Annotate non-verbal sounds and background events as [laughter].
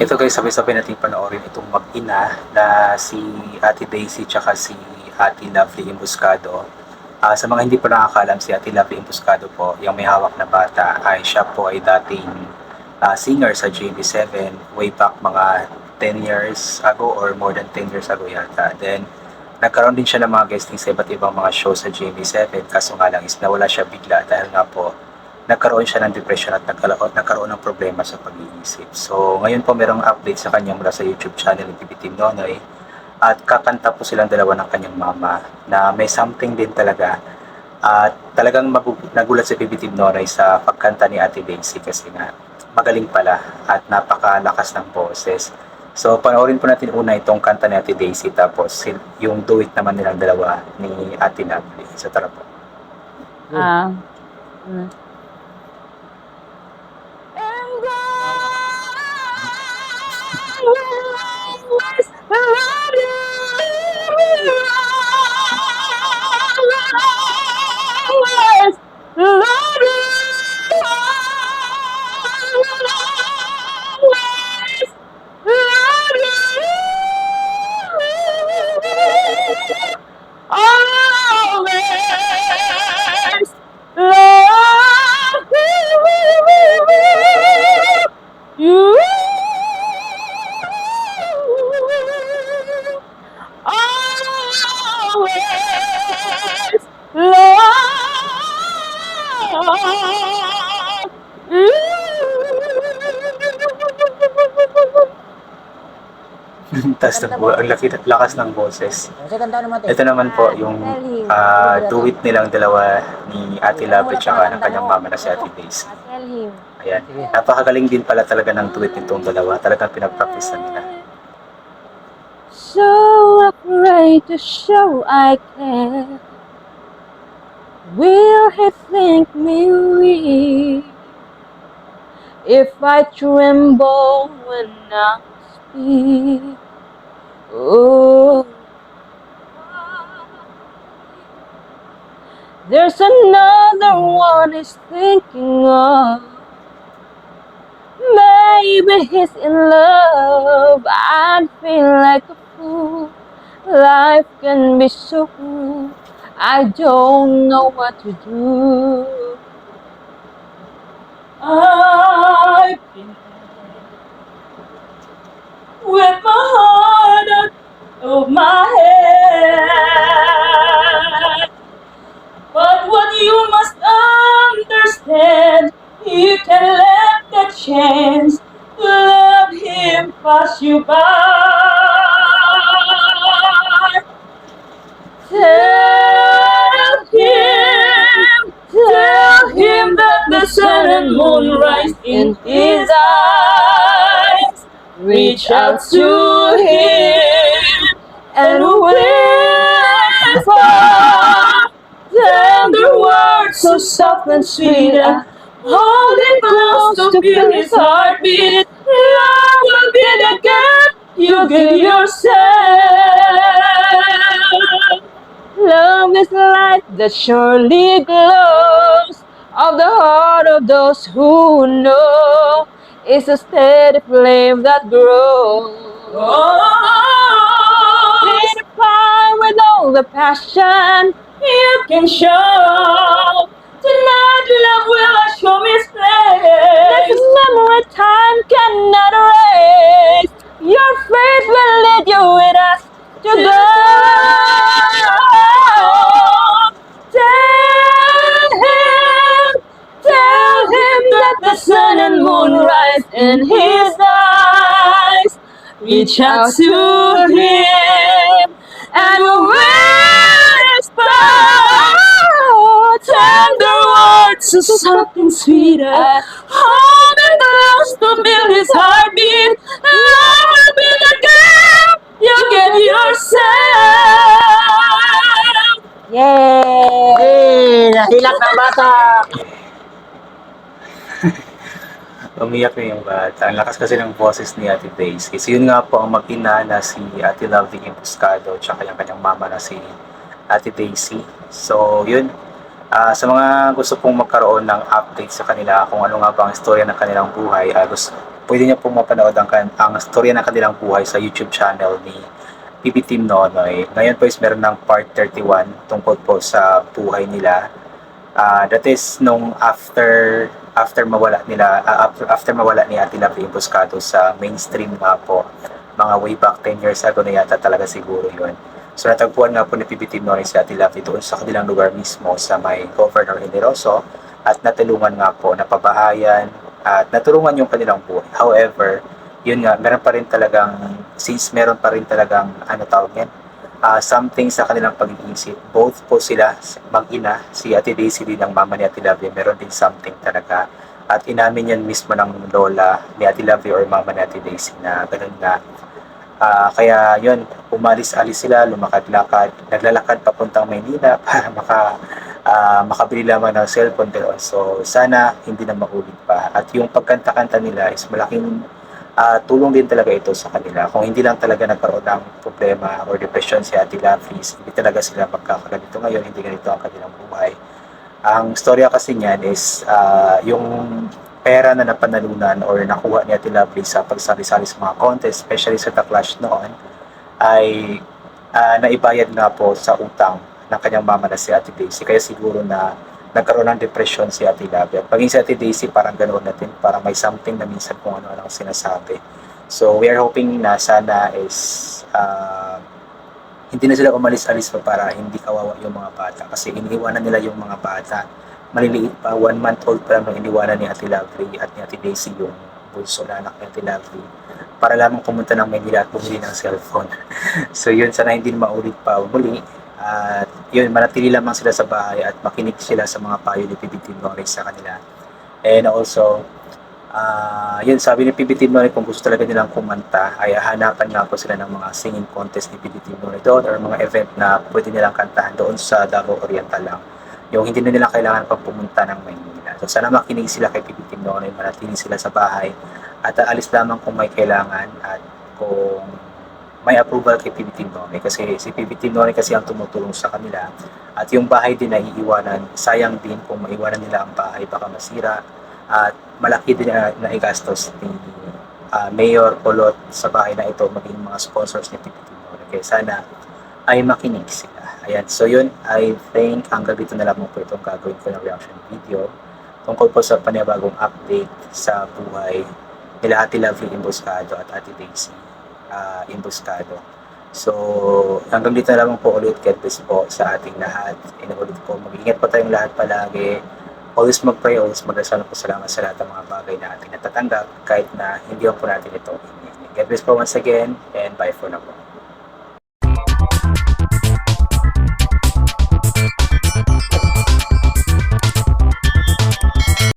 Ito guys, sabay-sabay natin panoorin itong mag-ina na si Ate Daisy tsaka si Ate Lovely Imbuscado. Ah, sa mga hindi pa nakakalam, si Ate Lovely Imbuscado po, yung may hawak na bata, ay siya po ay dating ah, singer sa JB7 way back mga 10 years ago or more than 10 years ago yata. Then, nagkaroon din siya ng mga guesting sa iba't ibang mga show sa JB7 kaso nga lang is nawala siya bigla dahil nga po nagkaroon siya ng depression at nagkaroon, nagkaroon ng problema sa pag-iisip. So, ngayon po merong update sa kanya mula sa YouTube channel ng TV Team Nonoy at kakanta po silang dalawa ng kanyang mama na may something din talaga at talagang nagulat si PB Team Nonoy sa pagkanta ni Ate Daisy kasi nga magaling pala at napakalakas ng boses. So, panoorin po natin una itong kanta ni Ate Daisy tapos yung duet naman nilang dalawa ni Ate Lovely. So, tara po. Ah. mm. You. Tapos ang, laki, lakas ng boses. Ito naman po yung ah, duet nilang dalawa ni Ate Lovely tsaka ng kanyang mama na si Ate Daisy. Ayan. Napakagaling din pala talaga ng duet nitong dalawa. Talagang pinag-practice na nila. So afraid to show I care. Will he think me weak if I tremble when I speak? Oh, there's another one he's thinking of. Maybe he's in love. I'd feel like a fool. Life can be so cruel. I don't know what to do. I've been with my heart out of my head. But what you must understand, you can let the chance to love him pass you by. Reach out to him and whisper tender words so soft and sweet. I Hold it close to feel his heartbeat. Love will be the gift you give yourself. Love is light that surely glows of the heart of those who know. It's a steady flame that grows. Oh. Lead the fire with all the passion you can show. Tonight love will show me strength. There's a memory time cannot erase. Your faith will lead you with us to go. Reach out to him and whisper tender words so soft and sweet. Hold it close to feel his heartbeat. Love will be the gift you give yourself. Yay! Hey, nahilak ng bata. Umiyak na yung bata. Ang lakas kasi ng boses ni Ate Daisy. So yun nga po ang mag-ina na si Ate Lovely Impuscado tsaka yung kanyang mama na si Ate Daisy. So yun, Ah, sa mga gusto pong magkaroon ng update sa kanila kung ano nga ba ang istorya ng kanilang buhay, ah, gusto, pwede niyo pong mapanood ang, ang storya ng kanilang buhay sa YouTube channel ni PB Team Nonoy. Ngayon po is meron ng part 31 tungkol po sa buhay nila. Ah, that is nung after after mawala nila ah, after, after mawala ni Ate Lovely Emboscado sa mainstream nga po mga way back 10 years ago na yata talaga siguro yun. So natagpuan nga po ni PB Team Nonoy si Ate Lovely doon sa kanilang lugar mismo sa may Governor Generoso at natulungan nga po na pabahayan at natulungan yung kanilang buhay. However, yun nga, meron pa rin talagang, since meron pa rin talagang, ano tawag yan, ah, something sa kanilang pag-iisip. Both po sila, mag-ina, si Ate Daisy din ang mama ni Ate Lovely, meron din something talaga. At inamin yan mismo ng lola ni Ate Lovely or mama ni Ate Daisy na ganun nga. Ah, kaya yun, umalis-alis sila, lumakad-lakad, naglalakad papuntang Maynila [laughs] para maka ah, makabili lamang ng cellphone doon. So sana hindi na maulit pa. At yung pagkanta-kanta nila is malaking ah, tulong din talaga ito sa kanila. Kung hindi lang talaga nagkaroon ng problema or depression si Ate Lovely, hindi talaga sila magkakaganito ngayon, hindi ganito ang kanilang buhay. Ang storya kasi niyan is ah, yung pera na napanalunan or nakuha ni Ate Lovely sa pagsali-sali sa mga contest, especially sa The Clash noon, ay ah, naibayad nga po sa utang ng kanyang mama na si Ate Daisy. Kaya siguro na nagkaroon ng depression si Ate Lovely. At paging si Ate Daisy, parang ganoon natin, para may something na minsan kung ano-ano ang sinasabi. So, we are hoping na sana is ah, hindi na sila umalis-alis pa para hindi kawawa yung mga bata. Kasi iniiwanan nila yung mga bata. Maliliit pa, one month old pa lang nung iniwanan ni Ate Lovely at ni Ate Daisy yung bunso na anak ni Ate Lovely para lamang pumunta ng Manila at bumili ng cellphone. [laughs] so yun, sana hindi maulit pa muli. At yun, manatili lamang sila sa bahay at makinig sila sa mga payo ni PBT Norris sa kanila. And also, ah yun, sabi ni PBT Norris kung gusto talaga nilang kumanta, ay hanapan nga po sila ng mga singing contest ni PBT Norris doon or mga event na pwede nilang kantahan doon sa Davao Oriental lang. Yung hindi na nila kailangan pang pumunta ng Maynila. So sana makinig sila kay PBT Norris, manatili sila sa bahay at aalis lamang kung may kailangan at kung may approval kay PBT Nori kasi si PBT Nori kasi ang tumutulong sa kanila. At yung bahay din na iiwanan sayang din kung maiwanan nila ang bahay baka masira. At malaki din na naigastos ni ah, Mayor Polot sa bahay na ito maging mga sponsors ni PBT Nori kaya sana ay makinig sila. Ayan so yun I think hanggang dito na lamang po itong gagawin ko ng reaction video tungkol po sa panibagong update sa buhay nila Ate Lovely Imboscado at Ate Daisy uh, Imboscado. So, hanggang dito na lamang po ulit. God bless po sa ating lahat. Inuulit ko, mag-ingat po tayong lahat palagi. Always mag-pray, always mag-asal po salamat sa lahat ng mga bagay na ating natatanggap kahit na hindi po natin ito. God bless po once again and bye for now.